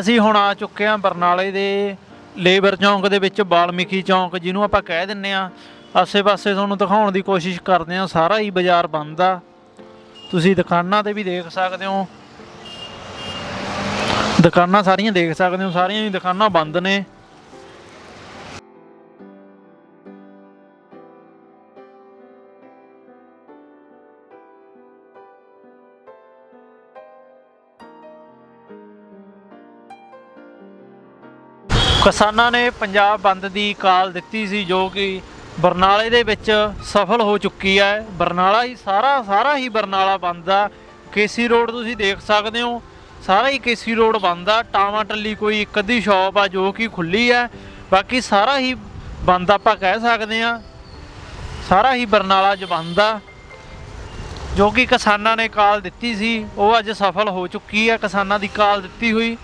ਅਸੀਂ ਹੁਣ ਆ ਚੁੱਕੇ ਹਾਂ ਬਰਨਾਲੇ ਦੇ ਲੇਬਰ ਚੌਂਕ ਦੇ ਵਿੱਚ, ਬਾਲਮੀਕੀ ਚੌਂਕ ਜਿਹਨੂੰ ਆਪਾਂ ਕਹਿ ਦਿੰਨੇ ਆ ਆਸੇ-ਪਾਸੇ ਤੁਹਾਨੂੰ ਦਿਖਾਉਣ ਦੀ ਕੋਸ਼ਿਸ਼ ਕਰਦੇ ਆ ਸਾਰਾ ਹੀ ਬਾਜ਼ਾਰ ਬੰਦ ਆ। ਤੁਸੀਂ ਦੁਕਾਨਾਂ ਤੇ ਵੀ ਦੇਖ ਸਕਦੇ ਹੋ। ਦੁਕਾਨਾਂ ਸਾਰੀਆਂ ਦੇਖ ਸਕਦੇ ਹੋ, ਸਾਰੀਆਂ ਹੀ ਦੁਕਾਨਾਂ ਬੰਦ ਨੇ। ਕਿਸਾਨਾਂ ਨੇ ਪੰਜਾਬ ਬੰਦ ਦੀ ਕਾਲ ਦਿੱਤੀ ਸੀ ਜੋ ਕਿ ਬਰਨਾਲੇ ਦੇ ਵਿੱਚ ਸਫਲ ਹੋ ਚੁੱਕੀ ਹੈ। ਬਰਨਾਲਾ ਹੀ ਸਾਰਾ ਸਾਰਾ ਹੀ ਬਰਨਾਲਾ ਬੰਦ ਆ। ਕੇਸੀ ਰੋਡ ਤੁਸੀਂ ਦੇਖ ਸਕਦੇ ਹੋ, ਸਾਰਾ ਹੀ ਕੇਸੀ ਰੋਡ ਬੰਦ ਆ। ਟਾਵਾ ਟੱਲੀ ਕੋਈ ਇੱਕ ਅੱਧੀ ਸ਼ਾਪ ਆ ਜੋ ਕਿ ਖੁੱਲੀ ਹੈ। ਬਾਕੀ ਸਾਰਾ ਹੀ ਬੰਦ ਆਪਾਂ ਕਹਿ ਸਕਦੇ ਆ ਸਾਰਾ ਹੀ ਬਰਨਾਲਾ ਚ ਬੰਦ ਆ। ਜੋ ਕਿ ਕਿਸਾਨਾਂ ਨੇ ਕਾਲ ਦਿੱਤੀ ਸੀ, ਉਹ ਅੱਜ ਸਫਲ ਹੋ ਚੁੱਕੀ ਹੈ। ਕਿਸਾਨਾਂ ਦੀ ਕਾਲ ਦਿੱਤੀ ਹੋਈ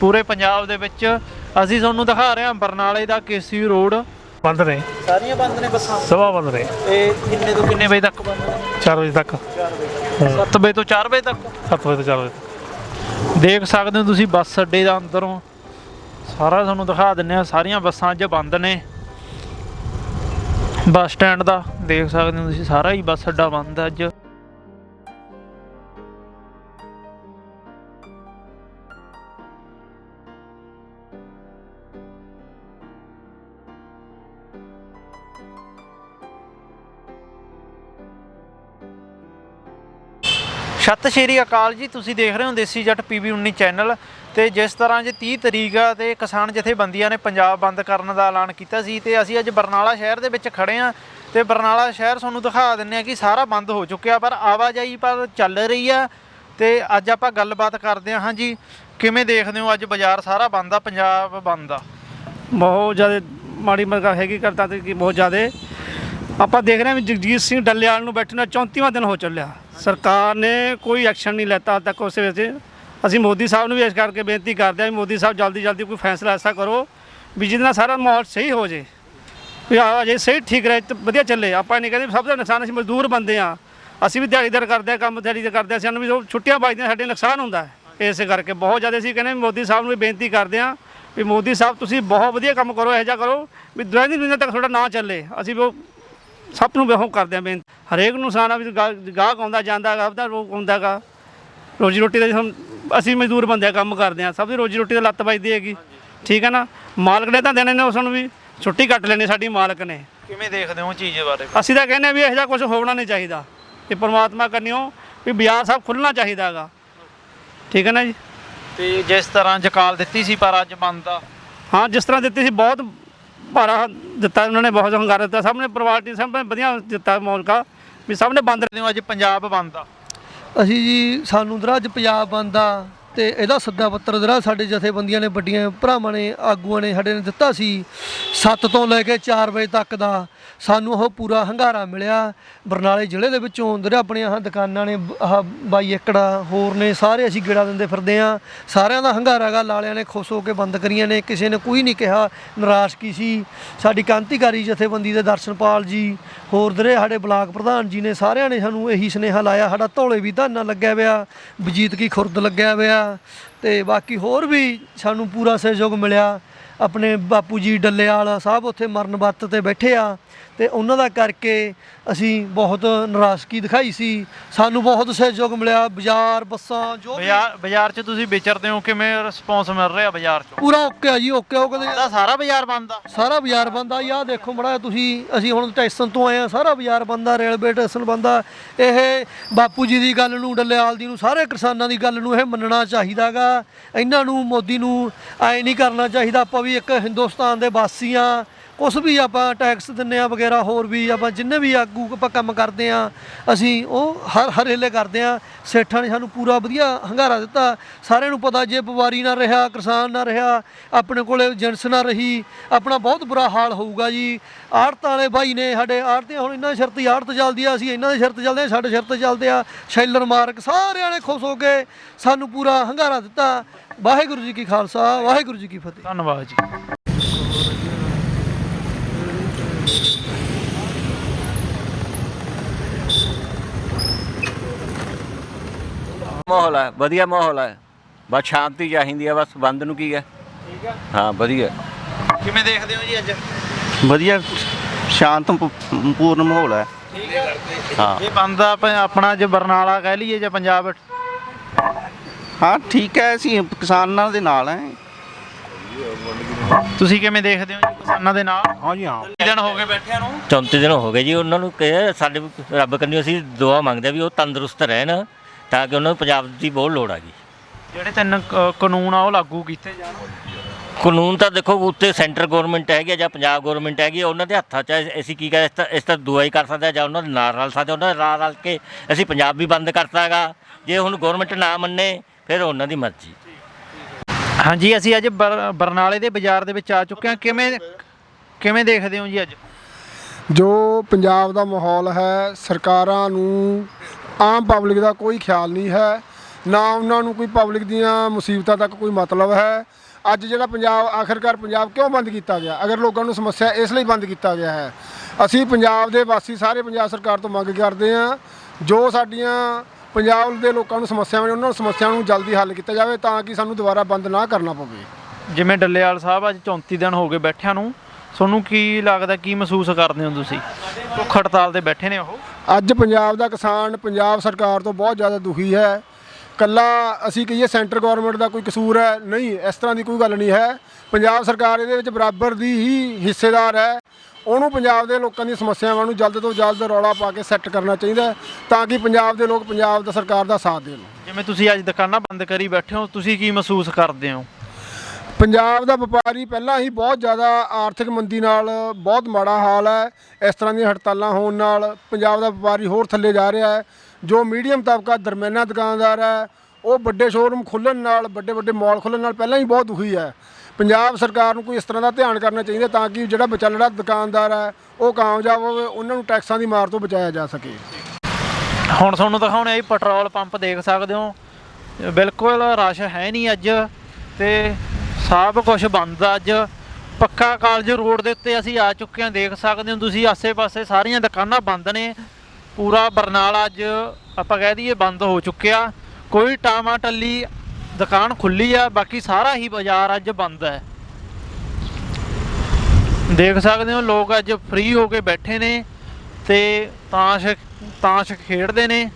ਪੂਰੇ ਪੰਜਾਬ ਦੇ ਵਿੱਚ। ਅਸੀਂ ਤੁਹਾਨੂੰ ਦਿਖਾ ਰਹੇ ਹਾਂ ਬਰਨਾਲੇ ਦਾ ਕੇਸੀ ਰੋਡ। ਬੰਦ ਨੇ। ਸਾਰੀਆਂ ਬੰਦ ਨੇ ਬੱਸਾਂ? ਸਵਾ ਬੰਦ ਨੇ। ਇਹ ਕਿੰਨੇ ਤੋਂ ਕਿੰਨੇ ਵਜੇ ਤੱਕ ਬੰਦ ਨੇ? 4 ਵਜੇ ਤੱਕ। 7 ਵਜੇ ਤੋਂ 4 ਵਜੇ ਤੱਕ? 7 ਵਜੇ ਤੋਂ 4 ਵਜੇ ਤੱਕ। ਦੇਖ ਸਕਦੇ ਹੋ ਤੁਸੀਂ ਬੱਸ ਅੱਡੇ ਦਾ ਅੰਦਰੋਂ। ਸਾਰਾ ਤੁਹਾਨੂੰ ਦਿਖਾ ਦਿੰਨੇ ਆ ਸਾਰੀਆਂ ਬੱਸਾਂ ਅੱਜ ਬੰਦ ਨੇ। ਬੱਸ ਸਟੈਂਡ ਦਾ ਦੇਖ ਸਕਦੇ ਹੋ ਤੁਸੀਂ ਸਾਰਾ ਹੀ ਬੱਸ ਅੱਡਾ ਬੰਦ ਹੈ ਅੱਜ। ਸਤਿ ਸ਼੍ਰੀ ਅਕਾਲ ਜੀ, ਤੁਸੀਂ ਦੇਖ ਰਹੇ ਹੋ ਦੇਸੀ ਜੱਟ ਪੀਬੀ 19 ਚੈਨਲ ਤੇ ਜਿਸ ਤਰ੍ਹਾਂ ਜੇ 30 ਤਰੀਕ ਆ ਤੇ ਕਿਸਾਨ ਜਥੇਬੰਦੀਆਂ ਨੇ ਪੰਜਾਬ ਬੰਦ ਕਰਨ ਦਾ ਐਲਾਨ ਕੀਤਾ ਸੀ ਤੇ ਅਸੀਂ ਅੱਜ ਬਰਨਾਲਾ ਸ਼ਹਿਰ ਦੇ ਵਿੱਚ ਖੜੇ ਆ ਤੇ ਬਰਨਾਲਾ ਸ਼ਹਿਰ ਤੁਹਾਨੂੰ ਦਿਖਾ ਦਿੰਨੇ ਆ ਕਿ ਸਾਰਾ ਬੰਦ ਹੋ ਚੁੱਕਿਆ, ਪਰ ਆਵਾਜਾਈ ਪਰ ਚੱਲ ਰਹੀ ਆ ਤੇ ਅੱਜ ਆਪਾਂ ਗੱਲਬਾਤ ਕਰਦੇ ਹਾਂ ਹਾਂਜੀ ਕਿਵੇਂ ਦੇਖਦੇ ਹੋ ਅੱਜ ਬਾਜ਼ਾਰ ਸਾਰਾ ਬੰਦ ਆ, ਪੰਜਾਬ ਬੰਦ ਆ? ਬਹੁਤ ਜ਼ਿਆਦਾ ਮਾੜੀ ਮਰਗਾ ਹੈਗੀ ਕਰਤਾ ਤੇ ਕਿ ਬਹੁਤ ਜ਼ਿਆਦਾ। ਆਪਾਂ ਦੇਖ ਰਹੇ ਹਾਂ ਵੀ ਜਗਜੀਤ ਸਿੰਘ ਡੱਲੇਵਾਲ ਨੂੰ ਬੈਠਣਾ ਨੂੰ 34ਵਾਂ ਦਿਨ ਹੋ ਚੱਲਿਆ। ਸਰਕਾਰ ਨੇ ਕੋਈ ਐਕਸ਼ਨ ਨਹੀਂ ਲੈਤਾ ਅੱਜ ਤੱਕ ਉਸ ਵਿੱਚ। ਅਸੀਂ ਮੋਦੀ ਸਾਹਿਬ ਨੂੰ ਵੀ ਇਸ ਕਰਕੇ ਬੇਨਤੀ ਕਰਦੇ ਹਾਂ ਵੀ ਮੋਦੀ ਸਾਹਿਬ ਜਲਦੀ ਜਲਦੀ ਕੋਈ ਫੈਸਲਾ ਐਸਾ ਕਰੋ ਵੀ ਜਿਹਦੇ ਨਾਲ ਸਾਰਾ ਮਾਹੌਲ ਸਹੀ ਹੋ ਜੇ। ਵੀ ਆ ਜੇ ਸਹੀ ਠੀਕ ਰਹੇ, ਤੇ ਵਧੀਆ ਚੱਲੇ। ਆਪਾਂ ਨਹੀਂ ਕਹਿੰਦੇ ਵੀ ਸਭ ਦਾ ਨੁਕਸਾਨ ਅਸੀਂ ਮਜ਼ਦੂਰ ਬੰਦੇ ਆ ਅਸੀਂ ਵੀ ਦਿਹਾੜੀਦਾਰ ਕਰਦੇ ਆ ਕੰਮ ਦਿਹਾੜੀ ਕਰਦੇ ਆ ਸਾਨੂੰ ਵੀ ਉਹ ਛੁੱਟੀਆਂ ਵੱਜਦੀਆਂ ਸਾਡੇ ਨੁਕਸਾਨ ਹੁੰਦਾ ਇਸ ਕਰਕੇ ਬਹੁਤ ਜ਼ਿਆਦਾ ਅਸੀਂ ਕਹਿੰਦੇ ਵੀ ਮੋਦੀ ਸਾਹਿਬ ਨੂੰ ਵੀ ਬੇਨਤੀ ਕਰਦੇ ਆ ਵੀ ਮੋਦੀ ਸਾਹਿਬ ਤੁਸੀਂ ਬਹੁਤ ਵਧੀਆ ਕੰਮ ਕਰੋ, ਇਹੋ ਜਿਹਾ ਕਰੋ ਵੀ ਦਵੈਂਦੀ ਦੁਨੀਆ ਤੱਕ ਤੁਹਾਡਾ ਨਾਂ ਚੱਲੇ। ਅਸੀਂ ਵੀ ਉਹ ਸਭ ਨੂੰ ਉਹ ਕਰਦੇ ਆ ਬੇਨਤੀ ਹਰੇਕ ਨੂੰ ਆ ਵੀ ਗਾਹਕ ਆਉਂਦਾ ਜਾਂਦਾ ਹੈਗਾ ਆਪਦਾ ਰੋਕ ਹੈਗਾ। ਰੋਜੀ ਰੋਟੀ ਦਾ ਹਮ ਅਸੀਂ ਮਜ਼ਦੂਰ ਬੰਦੇ ਆ ਕੰਮ ਕਰਦੇ ਆ। ਸਭ ਦੀ ਰੋਜੀ ਰੋਟੀ ਦਾ ਲੱਤ ਵੱਜਦੀ ਹੈਗੀ। ਠੀਕ ਹੈ ਨਾ? ਮਾਲਕ ਨੇ ਤਾਂ ਦੇਣੇ ਨੇ ਉਸ ਨੂੰ ਵੀ। ਛੁੱਟੀ ਕੱਟ ਲੈਣੀ ਸਾਡੀ ਮਾਲਕ ਨੇ। ਕਿਵੇਂ ਦੇਖਦੇ ਹੋ ਚੀਜ਼ ਬਾਰੇ? ਅਸੀਂ ਤਾਂ ਕਹਿੰਦੇ ਹਾਂ ਵੀ ਇਹੋ ਜਿਹਾ ਕੁਝ ਹੋਣਾ ਨਹੀਂ ਚਾਹੀਦਾ। ਇਹ ਪਰਮਾਤਮਾ ਕਰਨਿਓ ਵੀ ਬਾਜ਼ਾਰ ਸਾਹਿਬ ਖੁੱਲਣਾ ਚਾਹੀਦਾ ਹੈਗਾ। ਠੀਕ ਹੈ ਨਾ ਜੀ? ਤੇ ਜਿਸ ਤਰ੍ਹਾਂ ਜਕਾਲ ਦਿੱਤੀ ਸੀ ਪਰ ਅੱਜ ਬੰਦ ਆ। ਹਾਂ ਜਿਸ ਤਰ੍ਹਾਂ ਦਿੱਤੀ ਸੀ ਬਹੁਤ ਭਾਰਾ ਦਿੱਤਾ ਉਹਨਾਂ ਨੇ, ਬਹੁਤ ਹੰਗਾਰਾ ਦਿੱਤਾ। ਸਭ ਨੇ ਪਰਿਵਾਰ ਪ੍ਰਾਇੋਰਟੀ ਸਭ ਨੇ ਵਧੀਆ ਦਿੱਤਾ ਮੌਕਾ ਵੀ ਸਭ ਨੇ ਬੰਦ ਦੇਖਦੇ ਹੋ ਅੱਜ ਪੰਜਾਬ ਬੰਦ ਆ। ਅਸੀਂ ਜੀ, ਸਾਨੂੰ ਦਰਾ ਅੱਜ ਪੰਜਾਬ ਬੰਦ ਆ ਤੇ ਇਹਦਾ ਸੱਦਾ ਪੱਤਰ ਜਿਹੜਾ ਸਾਡੇ ਜਥੇਬੰਦੀਆਂ ਨੇ, ਵੱਡੀਆਂ ਭਰਾਵਾਂ ਨੇ, ਆਗੂਆਂ ਨੇ ਸਾਡੇ ਨੇ ਦਿੱਤਾ ਸੀ 7 ਤੋਂ ਲੈ ਕੇ 4 ਵਜੇ ਤੱਕ ਦਾ। ਸਾਨੂੰ ਉਹ ਪੂਰਾ ਹੰਗਾਰਾ ਮਿਲਿਆ। ਬਰਨਾਲੇ ਜ਼ਿਲ੍ਹੇ ਦੇ ਵਿੱਚੋਂ ਦਰਾ ਆਪਣੀਆਂ ਆਹ ਦੁਕਾਨਾਂ ਨੇ, ਆਹ ਬਾਈ ਏਕੜਾ, ਹੋਰ ਨੇ, ਸਾਰੇ ਅਸੀਂ ਗੇੜਾ ਦਿੰਦੇ ਫਿਰਦੇ ਆ। ਸਾਰਿਆਂ ਦਾ ਹੰਗਾਰਾ ਗਾ ਲਾਲਿਆਂ ਨੇ ਖੁਸ਼ ਹੋ ਕੇ ਬੰਦ ਕਰੀਆਂ ਨੇ, ਕਿਸੇ ਨੇ ਕੋਈ ਨਹੀਂ ਕਿਹਾ, ਨਿਰਾਸ਼ ਕੀ ਸੀ। ਸਾਡੀ ਕ੍ਰਾਂਤੀਕਾਰੀ ਜਥੇਬੰਦੀ ਦੇ ਦਰਸ਼ਨਪਾਲ ਜੀ, ਹੋਰ ਦਰੇ ਸਾਡੇ ਬਲਾਕ ਪ੍ਰਧਾਨ ਜੀ ਨੇ, ਸਾਰਿਆਂ ਨੇ ਸਾਨੂੰ ਇਹੀ ਸੁਨੇਹਾ ਲਾਇਆ, ਸਾਡਾ ਧੌਲੇ ਵੀ ਧਾਨਾ ਲੱਗਿਆ ਹੋਇਆ ਵਜੀਤ ਕੀ ਖੁਰਦ ਲੱਗਿਆ ਹੋਇਆ ਤੇ ਬਾਕੀ ਹੋਰ ਵੀ ਸਾਨੂੰ ਪੂਰਾ ਸਹਿਯੋਗ ਮਿਲਿਆ। ਆਪਣੇ ਬਾਪੂ ਜੀ ਡੱਲੇਵਾਲ ਸਾਹਿਬ ਉੱਥੇ ਮਰਨ ਵਰਤ ਤੇ ਬੈਠੇ ਆ। ਤੇ ਉਹਨਾਂ ਦਾ ਕਰਕੇ ਅਸੀਂ ਬਹੁਤ ਨਾਰਾਜ਼ਗੀ ਦਿਖਾਈ ਸੀ। ਸਾਨੂੰ ਬਹੁਤ ਸਹਿਯੋਗ ਮਿਲਿਆ ਬਾਜ਼ਾਰ ਬੱਸਾਂ ਜੋ ਵੀ। ਬਾਜ਼ਾਰ ਬਾਜ਼ਾਰ 'ਚ ਤੁਸੀਂ ਵਿਚਰਦੇ ਹੋ ਕਿਵੇਂ ਰਿਸਪੌਂਸ ਮਿਲ ਰਿਹਾ ਬਾਜ਼ਾਰ 'ਚੋਂ? ਪੂਰਾ ਓਕੇ ਆ ਜੀ ਓਕੇ ਉਹ ਕਹਿੰਦੇ ਇਹਦਾ ਸਾਰਾ ਬਾਜ਼ਾਰ ਬੰਦ ਆ। ਸਾਰਾ ਬਾਜ਼ਾਰ ਬੰਦ ਆ। ਯਾ ਦੇਖੋ ਮੜਾ ਤੁਸੀਂ ਅਸੀਂ ਹੁਣ ਸਟੇਸ਼ਨ ਤੋਂ ਆਏ ਆ ਸਾਰਾ ਬਾਜ਼ਾਰ ਬੰਦ ਆ ਰੇਲਵੇ ਸਟੇਸ਼ਨ ਬੰਦ ਆ। ਇਹ ਬਾਪੂ ਜੀ ਦੀ ਗੱਲ ਨੂੰ ਡੱਲੇਵਾਲ ਦੀ ਨੂੰ ਸਾਰੇ ਕਿਸਾਨਾਂ ਦੀ ਗੱਲ ਨੂੰ ਇਹ ਮੰਨਣਾ ਚਾਹੀਦਾਗਾ ਇਹਨਾਂ ਨੂੰ ਮੋਦੀ ਨੂੰ ਐ ਨਹੀਂ ਕਰਨਾ ਚਾਹੀਦਾ ਆਪਾਂ ਵੀ ਇੱਕ ਹਿੰਦੁਸਤਾਨ ਦੇ ਵਾਸੀ ਆ। ਕੁਛ ਵੀ ਆਪਾਂ ਟੈਕਸ ਦਿੰਨੇ ਆ ਵਗੈਰਾ, ਹੋਰ ਵੀ ਆਪਾਂ ਜਿੰਨੇ ਵੀ ਆਗੂ ਆਪਾਂ ਕੰਮ ਕਰਦੇ ਆ ਅਸੀਂ ਉਹ ਹਰ ਹਰੇਲੇ ਕਰਦੇ ਆ ਸੇਠਾਂ ਨੇ ਸਾਨੂੰ ਪੂਰਾ ਵਧੀਆ ਹੰਗਾਰਾ ਦਿੱਤਾ। ਸਾਰਿਆਂ ਨੂੰ ਪਤਾ ਜੇ ਵਪਾਰੀ ਨਾ ਰਿਹਾ, ਕਿਸਾਨ ਨਾ ਰਿਹਾ, ਆਪਣੇ ਕੋਲੇ ਜਿਣਸ ਨਾ ਰਹੀ, ਆਪਣਾ ਬਹੁਤ ਬੁਰਾ ਹਾਲ ਹੋਊਗਾ ਜੀ। ਆੜਤ ਵਾਲੇ ਬਾਈ ਨੇ ਸਾਡੇ ਆੜਤੇ ਹੁਣ ਇਹਨਾਂ ਦੀ ਸ਼ਰਤ ਹੀ ਆੜਤ ਚੱਲਦੀ ਆ, ਅਸੀਂ ਇਹਨਾਂ ਦੀ ਸ਼ਰਤ ਚੱਲਦੇ ਆ ਸਾਡੇ ਸ਼ਰਤ ਚੱਲਦੇ ਆ। ਸ਼ੈਲਰ ਮਾਰਕ ਸਾਰਿਆਂ ਨੇ ਖੁਸ਼ ਹੋ ਕੇ ਸਾਨੂੰ ਪੂਰਾ ਹੰਗਾਰਾ ਦਿੱਤਾ। ਵਾਹਿਗੁਰੂ ਜੀ ਕੀ ਖਾਲਸਾ, ਵਾਹਿਗੁਰੂ ਜੀ ਕੀ ਫਤਿਹ। ਧੰਨਵਾਦ ਜੀ। ਮਾਹੌਲ ਹੈ ਵਧੀਆ ਮਾਹੌਲ ਹੈ ਬਸ ਸ਼ਾਂਤੀ ਚਾਹੀਦੀ ਆ ਬਸ ਬੰਦ ਨੂੰ ਕੀ ਹੈ ਠੀਕ ਆ। ਹਾਂ ਵਧੀਆ। ਕਿਵੇਂ ਦੇਖਦੇ ਹੋ ਜੀ ਅੱਜ? ਵਧੀਆ ਸ਼ਾਂਤ ਪ- ਪੂਰਨ ਮਾਹੌਲ ਹੈ ਠੀਕ ਹਾਂ। ਇਹ ਬੰਦ ਆਪ- ਆਪਣਾ ਜੇ ਬਰਨਾਲਾ ਕਹਿ ਲਈਏ ਜਾਂ ਪੰਜਾਬ ਹਾਂ ਠੀਕ ਹੈ ਅਸੀਂ ਕਿਸਾਨਾਂ ਦੇ ਨਾਲ ਹੈ ਤੁਸੀਂ ਕਿਵੇਂ ਦੇਖਦੇ ਹੋ ਜੀ ਕਿਸਾਨਾਂ ਦੇ ਨਾਲ? ਹਾਂ ਕਿੰਨੇ ਦਿਨ ਹੋ ਗਏ ਬੈਠਿਆਂ ਨੂੰ। 34 ਦਿਨ ਹੋ ਗਏ ਜੀ ਉਹਨਾਂ ਨੂੰ ਕਹੇ ਸਾਡੇ ਰੱਬ ਕੰਨੀ ਅਸੀਂ ਦੁਆ ਮੰਗਦੇ ਆ ਵੀ ਉਹ ਤੰਦਰੁਸਤ ਰਹਿਣ। ਤਾਂ ਕਿ ਉਹਨਾਂ ਨੂੰ ਪੰਜਾਬ ਦੀ ਬਹੁਤ ਲੋੜ ਆ ਗਈ ਜਿਹੜੇ ਤਿੰਨ ਕ- ਕਾਨੂੰਨ ਆ ਉਹ ਲਾਗੂ ਕੀਤੇ ਜਾਣ ਕਾਨੂੰਨ ਤਾਂ ਦੇਖੋ ਉੱਤੇ ਸੈਂਟਰ ਗਵਰਨਮੈਂਟ ਹੈਗੀ ਆ ਜਾਂ ਪੰਜਾਬ ਗਵਰਨਮੈਂਟ ਹੈਗੀ ਆ, ਉਹਨਾਂ ਦੇ ਹੱਥਾਂ 'ਚ ਹੈ। ਅਸੀਂ ਕੀ ਕਰ ਇਸ ਤਾਂ ਇਸ ਤਾਂ ਦੁਆ ਹੀ ਕਰ ਸਕਦੇ ਹਾਂ ਜਾਂ ਉਹਨਾਂ ਦੇ ਨਾਲ ਰਲ ਸਕਦੇ ਹਾਂ। ਉਹਨਾਂ ਦੇ ਨਾਲ ਰਲ ਕੇ ਅਸੀਂ ਪੰਜਾਬ ਵੀ ਬੰਦ ਕਰਤਾ ਹੈਗਾ ਜੇ ਹੁਣ ਗਵਰਨਮੈਂਟ ਨਾ ਮੰਨੇ ਫਿਰ ਉਹਨਾਂ ਦੀ ਮਰਜ਼ੀ ਹਾਂਜੀ ਅਸੀਂ ਅੱਜ ਬਰ- ਬਰਨਾਲੇ ਦੇ ਬਾਜ਼ਾਰ ਦੇ ਵਿੱਚ ਆ ਚੁੱਕੇ ਹਾਂ ਕਿਵੇਂ ਕਿਵੇਂ ਦੇਖਦੇ ਹੋ ਜੀ ਅੱਜ ਜੋ ਪੰਜਾਬ ਦਾ ਮਾਹੌਲ ਹੈ ਸਰਕਾਰਾਂ ਨੂੰ ਆਮ ਪਬਲਿਕ ਦਾ ਕੋਈ ਖਿਆਲ ਨਹੀਂ ਹੈ, ਨਾ ਉਹਨਾਂ ਨੂੰ ਕੋਈ ਪਬਲਿਕ ਦੀਆਂ ਮੁਸੀਬਤਾਂ ਤੱਕ ਕੋਈ ਮਤਲਬ ਹੈ। ਅੱਜ ਜਿਹੜਾ ਪੰਜਾਬ, ਆਖਰਕਾਰ ਪੰਜਾਬ ਕਿਉਂ ਬੰਦ ਕੀਤਾ ਗਿਆ? ਅਗਰ ਲੋਕਾਂ ਨੂੰ ਸਮੱਸਿਆ ਇਸ ਲਈ ਬੰਦ ਕੀਤਾ ਗਿਆ ਹੈ, ਅਸੀਂ ਪੰਜਾਬ ਦੇ ਵਾਸੀ ਸਾਰੇ ਪੰਜਾਬ ਸਰਕਾਰ ਤੋਂ ਮੰਗ ਕਰਦੇ ਹਾਂ, ਜੋ ਸਾਡੀਆਂ ਪੰਜਾਬ ਦੇ ਲੋਕਾਂ ਨੂੰ ਸਮੱਸਿਆਵਾਂ ਨੇ, ਉਹਨਾਂ ਨੂੰ ਸਮੱਸਿਆਵਾਂ ਨੂੰ ਜਲਦੀ ਹੱਲ ਕੀਤਾ ਜਾਵੇ ਤਾਂ ਕਿ ਸਾਨੂੰ ਦੁਬਾਰਾ ਬੰਦ ਨਾ ਕਰਨਾ ਪਵੇ। ਜਿਵੇਂ ਡੱਲੇਵਾਲ ਸਾਹਿਬ ਅੱਜ 34 ਦਿਨ ਹੋ ਗਏ ਬੈਠਿਆਂ ਨੂੰ ਤੁਹਾਨੂੰ ਕੀ ਲੱਗਦਾ ਕੀ ਮਹਿਸੂਸ ਕਰਦੇ ਹੋ ਤੁਸੀਂ? ਭੁੱਖ ਹੜਤਾਲ ਤੇ ਬੈਠੇ ਨੇ ਉਹ? ਅੱਜ ਪੰਜਾਬ ਦਾ ਕਿਸਾਨ ਪੰਜਾਬ ਸਰਕਾਰ ਤੋਂ ਬਹੁਤ ਜ਼ਿਆਦਾ ਦੁਖੀ ਹੈ। ਕੱਲਾ ਅਸੀਂ ਕਹੀਏ ਸੈਂਟਰ ਗਵਰਨਮੈਂਟ ਦਾ ਕੋਈ ਕਸੂਰ ਹੈ ਨਹੀਂ ਇਸ ਤਰ੍ਹਾਂ ਦੀ ਕੋਈ ਗੱਲ ਨਹੀਂ ਹੈ। ਪੰਜਾਬ ਸਰਕਾਰ ਇਹਦੇ ਵਿੱਚ ਬਰਾਬਰ ਦੀ ਹੀ ਹਿੱਸੇਦਾਰ ਹੈ। ਉਹਨੂੰ ਪੰਜਾਬ ਦੇ ਲੋਕਾਂ ਦੀਆਂ ਸਮੱਸਿਆਵਾਂ ਨੂੰ ਜਲਦ ਤੋਂ ਜਲਦ ਰੌਲਾ ਪਾ ਕੇ ਸੈੱਟ ਕਰਨਾ ਚਾਹੀਦਾ ਤਾਂ ਕਿ ਪੰਜਾਬ ਦੇ ਲੋਕ ਪੰਜਾਬ ਦਾ ਸਰਕਾਰ ਦਾ ਸਾਥ ਦੇਣ। ਜਿਵੇਂ ਤੁਸੀਂ ਅੱਜ ਦੁਕਾਨਾਂ ਬੰਦ ਕਰੀ ਬੈਠੇ ਹੋ ਤੁਸੀਂ ਕੀ ਮਹਿਸੂਸ ਕਰਦੇ ਹੋ? ਪੰਜਾਬ ਦਾ ਵਪਾਰੀ ਪਹਿਲਾਂ ਹੀ ਬਹੁਤ ਜ਼ਿਆਦਾ ਆਰਥਿਕ ਮੰਦੀ ਨਾਲ ਬਹੁਤ ਮਾੜਾ ਹਾਲ ਹੈ। ਇਸ ਤਰ੍ਹਾਂ ਦੀਆਂ ਹੜਤਾਲਾਂ ਹੋਣ ਨਾਲ ਪੰਜਾਬ ਦਾ ਵਪਾਰੀ ਹੋਰ ਥੱਲੇ ਜਾ ਰਿਹਾ ਹੈ। ਜੋ ਮੀਡੀਅਮ ਤਬਕਾ ਦਰਮਿਆਨਾ ਦੁਕਾਨਦਾਰ ਹੈ, ਉਹ ਵੱਡੇ ਸ਼ੋਰੂਮ ਖੁੱਲਣ ਨਾਲ, ਵੱਡੇ ਵੱਡੇ ਮਾਲ ਖੁੱਲਣ ਨਾਲ ਪਹਿਲਾਂ ਹੀ ਬਹੁਤ ਦੁਖੀ ਹੈ। ਪੰਜਾਬ ਸਰਕਾਰ ਨੂੰ ਕੋਈ ਇਸ ਤਰ੍ਹਾਂ ਦਾ ਧਿਆਨ ਕਰਨਾ ਚਾਹੀਦਾ ਤਾਂ ਕਿ ਜਿਹੜਾ ਵਿਚਾਲੜਾ ਦੁਕਾਨਦਾਰ ਹੈ, ਉਹ ਕਾਮਯਾਬ ਹੋਵੇ, ਉਹਨਾਂ ਨੂੰ ਟੈਕਸਾਂ ਦੀ ਮਾਰ ਤੋਂ ਬਚਾਇਆ ਜਾ ਸਕੇ। ਹੁਣ ਤੁਹਾਨੂੰ ਦਿਖਾਉਣੇ ਆ ਜੀ, ਪੈਟਰੋਲ ਪੰਪ ਦੇਖ ਸਕਦੇ ਹੋ। ਬਿਲਕੁਲ ਰਸ਼ ਹੈ ਨਹੀਂ ਅੱਜ ਤੇ ਸਭ ਕੁਝ ਬੰਦ ਆ ਅੱਜ। ਪੱਕਾ ਕਾਲਜ ਰੋਡ ਦੇ ਉੱਤੇ ਅਸੀਂ ਆ ਚੁੱਕੇ ਹਾਂ, ਦੇਖ ਸਕਦੇ ਹੋ ਤੁਸੀਂ, ਆਸੇ-ਪਾਸੇ ਸਾਰੀਆਂ ਦੁਕਾਨਾਂ ਬੰਦ ਨੇ। ਪੂਰਾ ਬਰਨਾਲਾ ਅੱਜ ਆਪਾਂ ਕਹਿ ਦਈਏ ਬੰਦ ਹੋ ਚੁੱਕਿਆ। ਕੋਈ ਟਾਮਾ ਟੱਲੀ, ਦੁਕਾਨ ਖੁੱਲੀ ਆ, ਬਾਕੀ ਸਾਰਾ ਹੀ ਬਾਜ਼ਾਰ ਅੱਜ ਬੰਦ ਹੈ। ਦੇਖ ਸਕਦੇ ਹੋ, ਲੋਕ ਅੱਜ ਫ੍ਰੀ ਹੋ ਕੇ ਬੈਠੇ ਨੇ ਤੇ ਤਾਸ਼ ਤਾਸ਼ ਖੇਡਦੇ ਨੇ।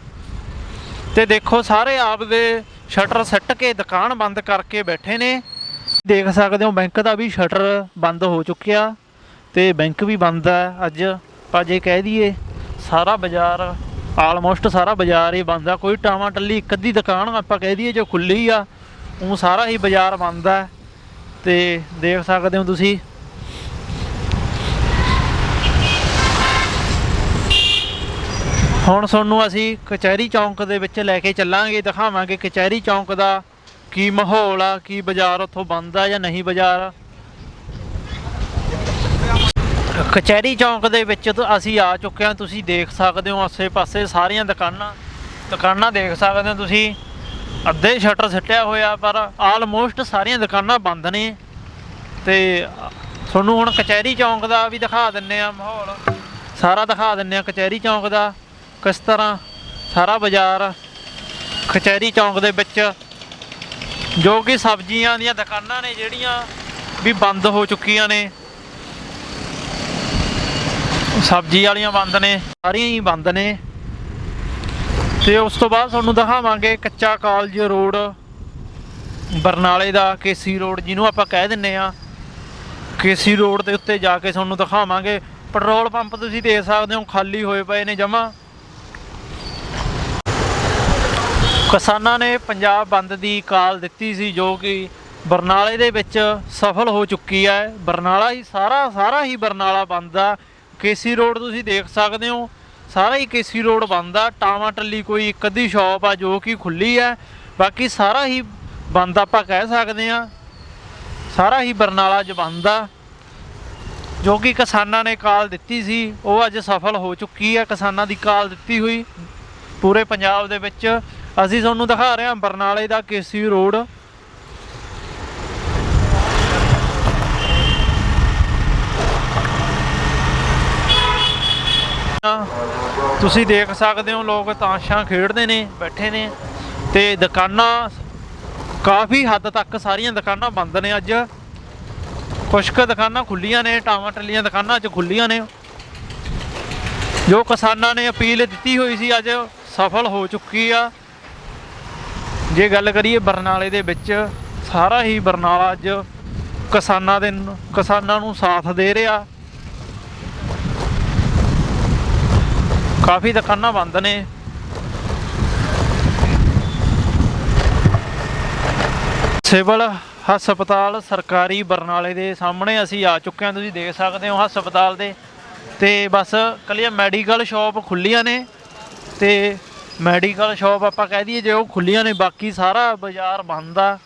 ਤੇ ਦੇਖੋ, ਸਾਰੇ ਆਪ ਦੇ ਸ਼ਟਰ ਸੱਟ ਕੇ ਦੁਕਾਨ ਬੰਦ ਕਰਕੇ ਬੈਠੇ ਨੇ। ਦੇਖ ਸਕਦੇ ਹੋ ਬੈਂਕ ਦਾ ਵੀ ਸ਼ਟਰ ਬੰਦ ਹੋ ਚੁੱਕਿਆ ਤੇ ਬੈਂਕ ਵੀ ਬੰਦ ਹੈ ਅੱਜ। ਆਪਾਂ ਜੇ ਕਹਿ ਦਈਏ, ਸਾਰਾ ਬਾਜ਼ਾਰ ਆਲਮੋਸਟ ਸਾਰਾ ਬਾਜ਼ਾਰ ਹੀ ਬੰਦ ਆ। ਕੋਈ ਟਾਵਾਂ ਟੱਲੀ, ਇੱਕ ਅੱਧੀ ਦੁਕਾਨ ਆਪਾਂ ਕਹਿ ਦਈਏ ਜੋ ਖੁੱਲੀ ਆ ਉਹ ਸਾਰਾ ਹੀ ਬਾਜ਼ਾਰ ਬੰਦ ਆ ਤੇ ਦੇਖ ਸਕਦੇ ਹੋ ਤੁਸੀਂ। ਹੁਣ ਤੁਹਾਨੂੰ ਅਸੀਂ ਕਚਹਿਰੀ ਚੌਂਕ ਦੇ ਵਿੱਚ ਲੈ ਕੇ ਚੱਲਾਂਗੇ, ਦਿਖਾਵਾਂਗੇ ਕਚਹਿਰੀ ਚੌਂਕ ਦਾ ਕੀ ਮਾਹੌਲ ਆ? ਕੀ ਬਾਜ਼ਾਰ ਉੱਥੋਂ ਬੰਦ ਆ ਜਾਂ ਨਹੀਂ ਬਾਜ਼ਾਰ ਕਚਹਿਰੀ ਚੌਂਕ ਦੇ ਵਿੱਚ ਤਾਂ ਅਸੀਂ ਆ ਚੁੱਕੇ ਹਾਂ, ਤੁਸੀਂ ਦੇਖ ਸਕਦੇ ਹੋ ਆਸੇ-ਪਾਸੇ ਸਾਰੀਆਂ ਦੁਕਾਨਾਂ। ਦੁਕਾਨਾਂ ਦੇਖ ਸਕਦੇ ਹੋ ਤੁਸੀਂ। ਅੱਧੇ ਸ਼ਟਰ ਸਿੱਟਿਆ ਹੋਇਆ, ਪਰ ਆਲਮੋਸਟ ਸਾਰੀਆਂ ਦੁਕਾਨਾਂ ਬੰਦ ਨੇ। ਤੇ ਤੁਹਾਨੂੰ ਹੁਣ ਕਚਹਿਰੀ ਚੌਂਕ ਦਾ ਵੀ ਦਿਖਾ ਦਿੰਨੇ ਆ ਮਾਹੌਲ। ਸਾਰਾ ਦਿਖਾ ਦਿੰਨੇ ਆ ਕਚਹਿਰੀ ਚੌਂਕ ਦਾ, ਕਿਸ ਤਰ੍ਹਾਂ ਸਾਰਾ ਬਾਜ਼ਾਰ। ਕਚਹਿਰੀ ਚੌਂਕ ਦੇ ਵਿੱਚ ਜੋ ਕਿ ਸਬਜ਼ੀਆਂ ਦੀਆਂ ਦੁਕਾਨਾਂ ਨੇ ਜਿਹੜੀਆਂ ਵੀ ਬੰਦ ਹੋ ਚੁੱਕੀਆਂ ਨੇ। ਸਬਜ਼ੀ ਵਾਲੀਆਂ ਬੰਦ ਨੇ, ਸਾਰੀਆਂ ਹੀ ਬੰਦ ਨੇ। ਤੇ ਉਸ ਤੋਂ ਬਾਅਦ ਤੁਹਾਨੂੰ ਦਿਖਾਵਾਂਗੇ ਕੱਚਾ ਕਾਲਜ ਰੋਡ, ਬਰਨਾਲੇ ਦਾ ਕੇਸੀ ਰੋਡ ਜਿਹਨੂੰ ਆਪਾਂ ਕਹਿ ਦਿੰਨੇ ਆ। ਕੇਸੀ ਰੋਡ ਦੇ ਉੱਤੇ ਜਾ ਕੇ ਤੁਹਾਨੂੰ ਦਿਖਾਵਾਂਗੇ। ਪੈਟਰੋਲ ਪੰਪ ਤੁਸੀਂ ਦੇਖ ਸਕਦੇ ਹੋ, ਖਾਲੀ ਹੋਏ ਪਏ ਨੇ ਜਮਾ ਕਿਸਾਨਾਂ ਨੇ ਪੰਜਾਬ ਬੰਦ ਦੀ ਕਾਲ ਦਿੱਤੀ ਸੀ, ਜੋ ਕਿ ਬਰਨਾਲੇ ਦੇ ਵਿੱਚ ਸਫਲ ਹੋ ਚੁੱਕੀ ਹੈ। ਬਰਨਾਲਾ ਹੀ ਸਾਰਾ ਸਾਰਾ ਹੀ ਬਰਨਾਲਾ ਬੰਦ ਆ। ਕੇਸੀ ਰੋਡ ਤੁਸੀਂ ਦੇਖ ਸਕਦੇ ਹੋ, ਸਾਰਾ ਹੀ ਕੇਸੀ ਰੋਡ ਬੰਦ ਆ। ਟਾਵਾਂ ਟੱਲੀ ਕੋਈ ਇੱਕ ਅੱਧੀ ਸ਼ਾਪ ਆ ਜੋ ਕਿ ਖੁੱਲੀ ਹੈ। ਬਾਕੀ ਸਾਰਾ ਹੀ ਬੰਦ ਆਪਾਂ ਕਹਿ ਸਕਦੇ ਆ ਸਾਰਾ ਹੀ ਬਰਨਾਲਾ ਅੱਜ ਬੰਦ ਆ। ਜੋ ਕਿ ਕਿਸਾਨਾਂ ਨੇ ਕਾਲ ਦਿੱਤੀ ਸੀ, ਉਹ ਅੱਜ ਸਫਲ ਹੋ ਚੁੱਕੀ ਹੈ। ਕਿਸਾਨਾਂ ਦੀ ਕਾਲ ਦਿੱਤੀ ਹੋਈ ਪੂਰੇ ਪੰਜਾਬ ਦੇ ਵਿੱਚ। ਅਸੀਂ ਤੁਹਾਨੂੰ ਦਿਖਾ ਰਹੇ ਹਾਂ ਬਰਨਾਲੇ ਦਾ ਕੇਸੀ ਰੋਡ। ਤੁਸੀਂ ਦੇਖ ਸਕਦੇ ਹੋ, ਲੋਕ ਤਾਸ਼ਾਂ ਖੇਡਦੇ ਨੇ, ਬੈਠੇ ਨੇ ਤੇ ਦੁਕਾਨਾਂ ਕਾਫੀ ਹੱਦ ਤੱਕ ਸਾਰੀਆਂ ਦੁਕਾਨਾਂ ਬੰਦ ਨੇ ਅੱਜ। ਕੁਛ ਕੁ ਦੁਕਾਨਾਂ ਖੁੱਲੀਆਂ ਨੇ, ਟਾਵਾਂ ਟੱਲੀਆਂ ਦੁਕਾਨਾਂ ਅੱਜ ਖੁੱਲੀਆਂ ਨੇ। ਜੋ ਕਿਸਾਨਾਂ ਨੇ ਅਪੀਲ ਦਿੱਤੀ ਹੋਈ ਸੀ, ਅੱਜ ਸਫਲ ਹੋ ਚੁੱਕੀ ਆ। ਜੇ ਗੱਲ ਕਰੀਏ ਬਰਨਾਲੇ ਦੇ ਵਿੱਚ, ਸਾਰਾ ਹੀ ਬਰਨਾਲਾ ਅੱਜ ਕਿਸਾਨਾਂ ਦੇ ਕਿਸਾਨਾਂ ਨੂੰ ਸਾਥ ਦੇ ਰਿਹਾ। ਕਾਫੀ ਦੁਕਾਨਾਂ ਬੰਦ ਨੇ। ਸਿਵਲ ਹਸਪਤਾਲ ਸਰਕਾਰੀ ਬਰਨਾਲੇ ਦੇ ਸਾਹਮਣੇ ਅਸੀਂ ਆ ਚੁੱਕੇ ਹਾਂ, ਤੁਸੀਂ ਦੇਖ ਸਕਦੇ ਹੋ ਹਸਪਤਾਲ ਦੇ। ਤੇ ਬਸ ਕੱਲੀਆਂ ਮੈਡੀਕਲ ਸ਼ਾਪ ਖੁੱਲੀਆਂ ਨੇ। ਤੇ ਮੈਡੀਕਲ ਸ਼ਾਪ ਆਪਾਂ ਕਹਿ ਦਈਏ, ਜੇ ਉਹ ਖੁੱਲੀਆਂ ਨੇ, ਬਾਕੀ ਸਾਰਾ ਬਾਜ਼ਾਰ ਬੰਦ ਆ।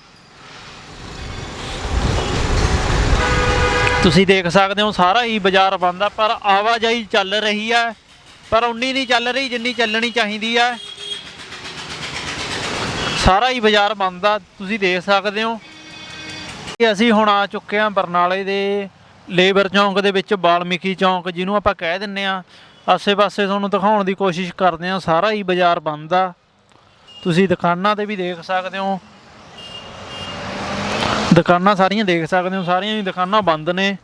ਤੁਸੀਂ ਦੇਖ ਸਕਦੇ ਹੋ, ਸਾਰਾ ਹੀ ਬਾਜ਼ਾਰ ਬੰਦ ਆ, ਪਰ ਆਵਾਜਾਈ ਚੱਲ ਰਹੀ ਹੈ ਪਰ ਉਨੀ ਨਹੀਂ ਚੱਲ ਰਹੀ, ਜਿੰਨੀ ਚੱਲਣੀ ਚਾਹੀਦੀ ਹੈ ਸਾਰਾ ਹੀ ਬਾਜ਼ਾਰ ਬੰਦ ਆ, ਤੁਸੀਂ ਦੇਖ ਸਕਦੇ ਹੋ। ਅਸੀਂ ਹੁਣ ਆ ਚੁੱਕੇ ਹਾਂ ਬਰਨਾਲੇ ਦੇ ਲੇਬਰ ਚੌਂਕ ਦੇ ਵਿੱਚ, ਬਾਲਮੀਕੀ ਚੌਂਕ, ਜਿਹਨੂੰ ਆਪਾਂ ਕਹਿ ਦਿੰਨੇ ਆ ਆਸੇ-ਪਾਸੇ ਤੁਹਾਨੂੰ ਦਿਖਾਉਣ ਦੀ ਕੋਸ਼ਿਸ਼ ਕਰਦੇ ਆ ਸਾਰਾ ਹੀ ਬਾਜ਼ਾਰ ਬੰਦ ਆ। ਤੁਸੀਂ ਦੁਕਾਨਾਂ ਤੇ ਵੀ ਦੇਖ ਸਕਦੇ ਹੋ। ਦੁਕਾਨਾਂ ਸਾਰੀਆਂ ਦੇਖ ਸਕਦੇ ਹੋ, ਸਾਰੀਆਂ ਹੀ ਦੁਕਾਨਾਂ ਬੰਦ ਨੇ।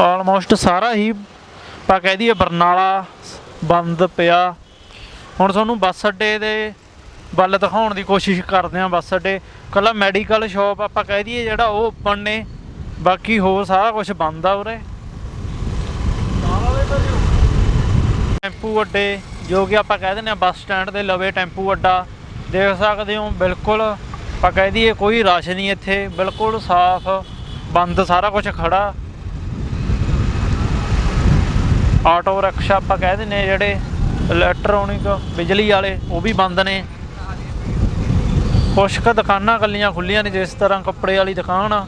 ਆਲਮੋਸਟ ਸਾਰਾ ਹੀ ਆਪਾਂ ਕਹਿ ਦਈਏ ਬਰਨਾਲਾ ਬੰਦ ਪਿਆ। ਹੁਣ ਤੁਹਾਨੂੰ ਬੱਸ ਅੱਡੇ ਦੇ ਵੱਲ ਦਿਖਾਉਣ ਦੀ ਕੋਸ਼ਿਸ਼ ਕਰਦੇ ਹਾਂ, ਬੱਸ ਅੱਡੇ। ਕੱਲਾ ਮੈਡੀਕਲ ਸ਼ਾਪ ਆਪਾਂ ਕਹਿ ਦਈਏ ਜਿਹੜਾ ਉਹ ਓਪਨ ਨੇ। ਬਾਕੀ ਹੋਰ ਸਾਰਾ ਕੁਝ ਬੰਦ ਆ ਉਰੇ। ਟੈਂਪੂ ਅੱਡੇ, ਜੋ ਕਿ ਆਪਾਂ ਕਹਿ ਦਿੰਦੇ ਆ ਬੱਸ ਸਟੈਂਡ ਦੇ ਲਵੇ ਟੈਂਪੂ ਅੱਡਾ। ਦੇਖ ਸਕਦੇ ਹੋ, ਬਿਲਕੁਲ ਆਪਾਂ ਕਹਿ ਦਈਏ ਕੋਈ ਰਸ਼ ਨਹੀਂ ਇੱਥੇ, ਬਿਲਕੁਲ ਸਾਫ਼, ਬੰਦ ਸਾਰਾ ਕੁਝ ਖੜਾ। ਆਟੋ ਰਿਕਸ਼ਾ ਆਪਾਂ ਕਹਿ ਦਿੰਦੇ ਆ ਜਿਹੜੇ ਇਲੈਕਟ੍ਰੋਨਿਕ ਬਿਜਲੀ ਵਾਲੇ, ਉਹ ਵੀ ਬੰਦ ਨੇ। ਕੁਛ ਕੁ ਦੁਕਾਨਾਂ ਕੱਲੀਆਂ ਖੁੱਲੀਆਂ ਨੇ, ਜਿਸ ਤਰ੍ਹਾਂ ਕੱਪੜੇ ਵਾਲੀ ਦੁਕਾਨ ਆ।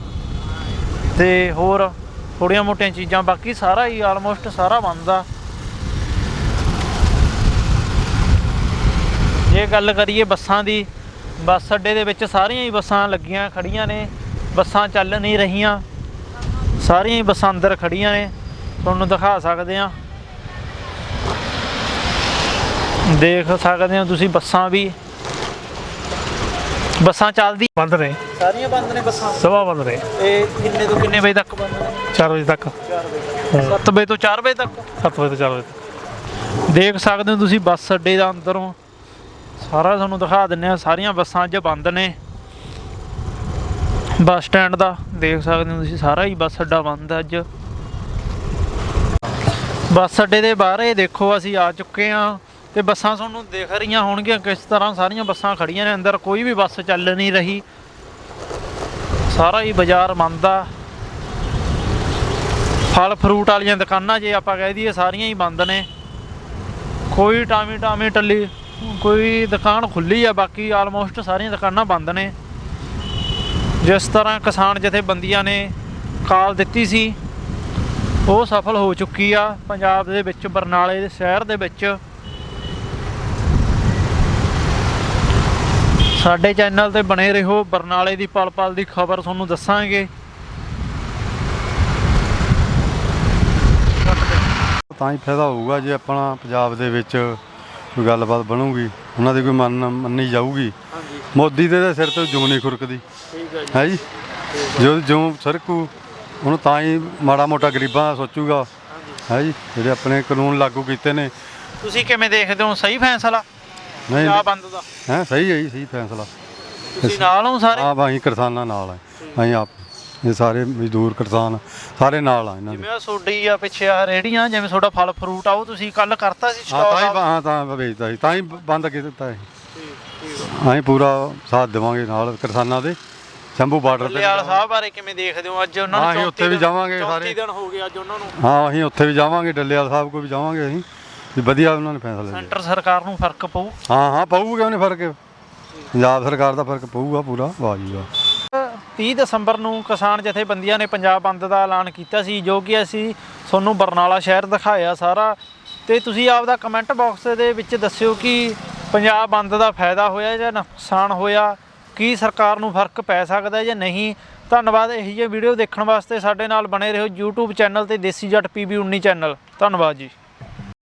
ਤੇ ਹੋਰ ਥੋੜੀਆਂ ਮੋਟੀਆਂ ਚੀਜ਼ਾਂ, ਬਾਕੀ ਸਾਰਾ ਹੀ ਆਲਮੋਸਟ ਸਾਰਾ ਬੰਦ ਆ। ਜੇ ਗੱਲ ਕਰੀਏ ਬੱਸਾਂ ਦੀ ਬੱਸ ਅੱਡੇ ਦੇ ਵਿੱਚ ਸਾਰੀਆਂ ਹੀ ਬੱਸਾਂ ਲੱਗੀਆਂ ਖੜੀਆਂ ਨੇ ਬੱਸਾਂ ਚੱਲ ਨਹੀਂ ਰਹੀਆਂ ਸਾਰੀਆਂ ਹੀ ਬੱਸਾਂ ਅੰਦਰ ਖੜੀਆਂ ਨੇ ਤੁਹਾਨੂੰ ਦਿਖਾ ਸਕਦੇ ਆ ਦੇਖ ਸਕਦੇ ਹੋ ਤੁਸੀਂ ਬੱਸਾਂ ਵੀ। ਬੱਸਾਂ ਚੱਲਦੀ ਬੰਦ ਨੇ। ਸਾਰੀਆਂ ਬੰਦ ਨੇ ਬੱਸਾਂ? ਸਵਾ ਬੰਦ ਨੇ। ਇਹ ਕਿੰਨੇ ਤੋਂ ਕਿੰਨੇ ਵਜੇ ਤੱਕ ਬੰਦ ਨੇ? 4 ਵਜੇ ਤੱਕ। 7 ਵਜੇ ਤੋਂ 4 ਵਜੇ ਤੱਕ? 7 ਵਜੇ ਤੋਂ 4 ਵਜੇ ਤੱਕ। ਦੇਖ ਸਕਦੇ ਹੋ ਤੁਸੀਂ ਬੱਸ ਅੱਡੇ ਦਾ ਅੰਦਰੋਂ। ਸਾਰਾ ਤੁਹਾਨੂੰ ਦਿਖਾ ਦਿੰਨੇ ਆ ਸਾਰੀਆਂ ਬੱਸਾਂ ਅੱਜ ਬੰਦ ਨੇ। ਬੱਸ ਸਟੈਂਡ ਦਾ, ਦੇਖ ਸਕਦੇ ਹੋ ਤੁਸੀਂ, ਸਾਰਾ ਹੀ ਬੱਸ ਅੱਡਾ ਬੰਦ ਅੱਜ। ਬੱਸ ਅੱਡੇ ਦੇ ਬਾਹਰ ਇਹ ਦੇਖੋ, ਅਸੀਂ ਆ ਚੁੱਕੇ ਆ ਤੇ ਬੱਸਾਂ ਤੁਹਾਨੂੰ ਦਿਖ ਰਹੀਆਂ ਹੋਣਗੀਆਂ, ਕਿਸ ਤਰ੍ਹਾਂ ਸਾਰੀਆਂ ਬੱਸਾਂ ਖੜੀਆਂ ਨੇ ਅੰਦਰ, ਕੋਈ ਵੀ ਬੱਸ ਚੱਲ ਨਹੀਂ ਰਹੀ। ਸਾਰਾ ਹੀ ਬਾਜ਼ਾਰ ਬੰਦ ਆ। ਫਲ ਫਰੂਟ ਵਾਲੀਆਂ ਦੁਕਾਨਾਂ ਜੇ ਆਪਾਂ ਕਹਿ ਦਈਏ, ਸਾਰੀਆਂ ਹੀ ਬੰਦ ਨੇ। ਕੋਈ ਟਾਮੀ ਟਾਮੀ ਟੱਲੀ ਕੋਈ ਦੁਕਾਨ ਖੁੱਲੀ ਆ, ਬਾਕੀ ਆਲਮੋਸਟ ਸਾਰੀਆਂ ਦੁਕਾਨਾਂ ਬੰਦ ਨੇ। ਜਿਸ ਤਰ੍ਹਾਂ ਕਿਸਾਨ ਜਥੇਬੰਦੀਆਂ ਨੇ ਕਾਲ ਦਿੱਤੀ ਸੀ, ਉਹ ਸਫਲ ਹੋ ਚੁੱਕੀ ਆ ਪੰਜਾਬ ਦੇ ਵਿੱਚ, ਬਰਨਾਲੇ ਦੇ ਸ਼ਹਿਰ ਦੇ ਵਿੱਚ। ਸਾਡੇ ਚੈਨਲ ਤੇ ਬਣੇ ਰਹੋ, ਬਰਨਾਲੇ ਦੀ ਪਲ ਪਲ ਦੀ ਖਬਰ ਤੁਹਾਨੂੰ ਦੱਸਾਂਗੇ। ਤਾਂ ਹੀ ਫਾਇਦਾ ਹੋਊਗਾ ਜੇ ਆਪਣਾ ਪੰਜਾਬ ਦੇ ਵਿੱਚ ਕੋਈ ਗੱਲਬਾਤ ਬਣੂਗੀ ਉਹਨਾਂ ਦੀ ਕੋਈ ਮੰਨ ਮੰਨੀ ਜਾਊਗੀ। ਮੋਦੀ ਦੇ ਤਾਂ ਸਿਰ ਤੋਂ ਜੂਨੀ ਖੁਰਕਦੀ। ਠੀਕ ਹੈ ਹੈ ਜੀ? ਜੋ ਜੋ ਸਰਕੂ ਉਹਨੂੰ ਤਾਂ ਹੀ ਮਾੜਾ ਮੋਟਾ ਗਰੀਬਾਂ ਦਾ ਸੋਚੂਗਾ। ਹੈ ਜੀ? ਜਿਹੜੇ ਆਪਣੇ ਕਾਨੂੰਨ ਲਾਗੂ ਕੀਤੇ ਨੇ। ਤੁਸੀਂ ਕਿਵੇਂ ਦੇਖਦੇ ਹੋ? ਸਹੀ ਫੈਸਲਾ? ਨਹੀਂ ਪੰਜਾਬ ਬੰਦ ਦਾ? ਹੈ ਸਹੀ ਹੈ ਜੀ ਸਹੀ ਫੈਸਲਾ। ਤੁਸੀਂ ਨਾਲ ਹੋ ਸਾਰੇ? ਆ ਅਸੀਂ ਕਿਸਾਨਾਂ ਨਾਲ ਆ ਅਸੀਂ ਆਪ। ਇਹ ਸਾਰੇ ਮਜ਼ਦੂਰ ਕਿਸਾਨ ਸਾਰੇ ਨਾਲ ਆ ਇਹਨਾਂ ਦੇ। ਜਿਵੇਂ ਆ ਸੋਡੀ ਆ ਪਿੱਛੇ ਆ ਰੇੜੀਆਂ ਜਿਵੇਂ ਤੁਹਾਡਾ ਫਲ ਫਰੂਟ ਆ ਉਹ ਤੁਸੀਂ ਕੱਲ ਕਰਤਾ ਸੀ ਹਾਂ ਤਾਂ ਹੀ ਸਟਾਕ ਹਾਂ ਤਾਂ ਵੇਚਦਾ ਸੀ ਤਾਂ ਹੀ ਬੰਦ ਕੀਤਾ ਦਿੱਤਾ ਸੀ। ਅਸੀਂ ਪੂਰਾ ਸਾਥ ਦੇਵਾਂਗੇ ਨਾਲ ਕਿਸਾਨਾਂ ਦੇ। ਸ਼ੰਭੂ ਬਾਰਡਰ ਤੇ ਲਿਆਲ ਸਾਹਿਬ ਬਾਰੇ ਕਿਵੇਂ ਦੇਖਦੇ ਹੋ? ਅੱਜ ਉਹਨਾਂ ਹਾਂ, ਨੂੰ ਅਸੀਂ 34 ਉੱਥੇ ਵੀ ਦਿਨ- ਜਾਵਾਂਗੇ 34 ਸਾਰੇ। ਦਿਨ ਹੋ ਗਏ ਅੱਜ ਉਹਨਾਂ ਨੂੰ। ਹਾਂ ਅਸੀਂ ਉੱਥੇ ਵੀ ਜਾਵਾਂਗੇ ਡੱਲੇਵਾਲ ਸਾਹਿਬ ਕੋਲ ਵੀ ਜਾਵਾਂਗੇ ਅਸੀਂ। ਵੀ ਵਧੀਆ ਉਹਨਾਂ ਨੇ ਫੈਸਲਾ ਲਿਆ। ਸੈਂਟਰ ਸਰਕਾਰ ਨੂੰ ਫ਼ਰਕ ਪਊ? ਹਾਂ ਹਾਂ ਪਊਗਾ ਉਹਨੇ ਫ਼ਰਕ। ਪੰਜਾਬ ਸਰਕਾਰ ਦਾ ਫ਼ਰਕ ਪਊਗਾ ਪੂਰਾ ਵਾਹ 30 ਦਸੰਬਰ ਨੂੰ ਕਿਸਾਨ ਜਥੇਬੰਦੀਆਂ ਨੇ ਪੰਜਾਬ ਬੰਦ ਦਾ ਐਲਾਨ ਕੀਤਾ ਸੀ, ਜੋ ਕਿ ਅਸੀਂ ਤੁਹਾਨੂੰ ਬਰਨਾਲਾ ਸ਼ਹਿਰ ਦਿਖਾਇਆ ਸਾਰਾ। ਤੇ ਤੁਸੀਂ ਆਪਦਾ ਕਮੈਂਟ ਬਾਕਸ ਦੇ ਵਿੱਚ ਦੱਸਿਓ ਕਿ ਪੰਜਾਬ ਬੰਦ ਦਾ ਫਾਇਦਾ ਹੋਇਆ ਜਾਂ ਨੁਕਸਾਨ ਹੋਇਆ, ਕੀ ਸਰਕਾਰ ਨੂੰ ਫ਼ਰਕ ਪੈ ਸਕਦਾ ਜਾਂ ਨਹੀਂ। ਧੰਨਵਾਦ, ਇਹੀ ਜਿਹੇ ਵੀਡੀਓ ਦੇਖਣ ਵਾਸਤੇ ਸਾਡੇ ਨਾਲ ਬਣੇ ਰਹੋ YouTube ਚੈਨਲ ਤੇ ਦੇਸੀ ਜੱਟ PB19 ਚੈਨਲ ਧੰਨਵਾਦ ਜੀ।